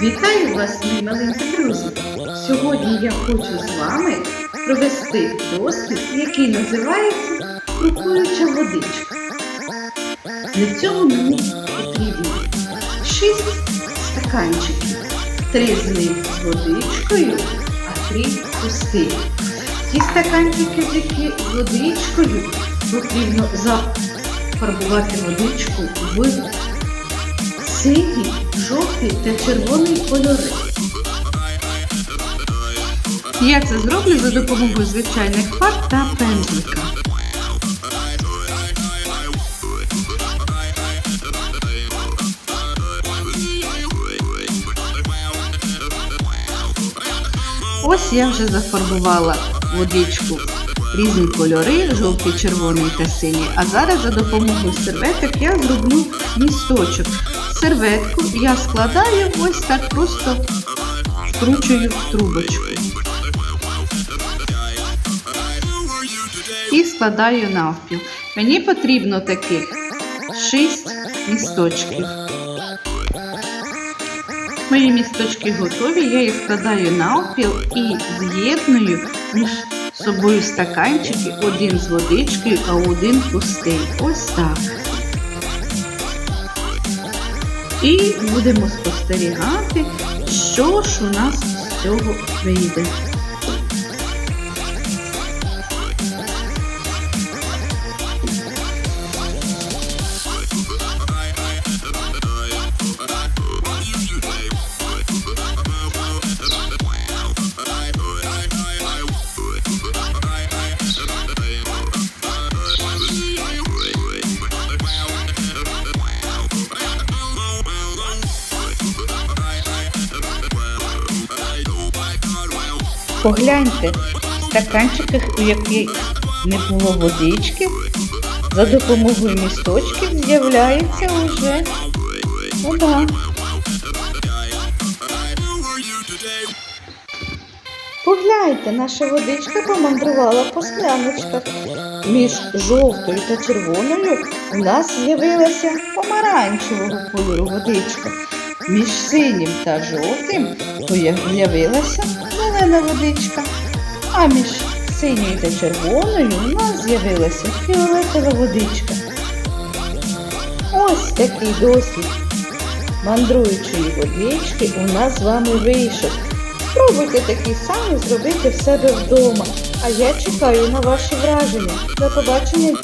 Вітаю вас, мої маленькі друзі! Сьогодні я хочу з вами провести дослід, який називається крокуюча водичка. Для цього мені потрібно 6 стаканчиків, 3 з них з водичкою, а 3 пусті. Ті стаканчики, з водичкою, потрібно зафарбувати водичку в синій, жовтий та червоний кольори. Я це зроблю за допомогою звичайних фарб та пензлика. Ось я вже зафарбувала водичку різні кольори, жовтий, червоний та синій. А зараз за допомогою серветок я зроблю місточок. Серветку я складаю ось так просто вкручую в трубочку. І складаю навпіл. Мені потрібно таких 6 місточків. Мої місточки готові, я їх складаю навпіл і з'єдную між собою стаканчики, один з водичкою, а один пустий. Ось так. І будемо спостерігати, що ж у нас з цього вийде. Погляньте, в стаканчиках, у яких не було водички, за допомогою місточків з'являється уже вода. Погляньте, наша водичка помандрувала по скляночках. Між жовтою та червоною у нас з'явилася помаранчевого кольору водичка. Між синім та жовтим з'явилася зелена водичка. А між синьою та червоною у нас з'явилася фіолетова водичка. Ось такий досвід мандруючої водички у нас з вами вийшов. Спробуйте такий самий зробити в себе вдома. А я чекаю на ваші враження. До побачення!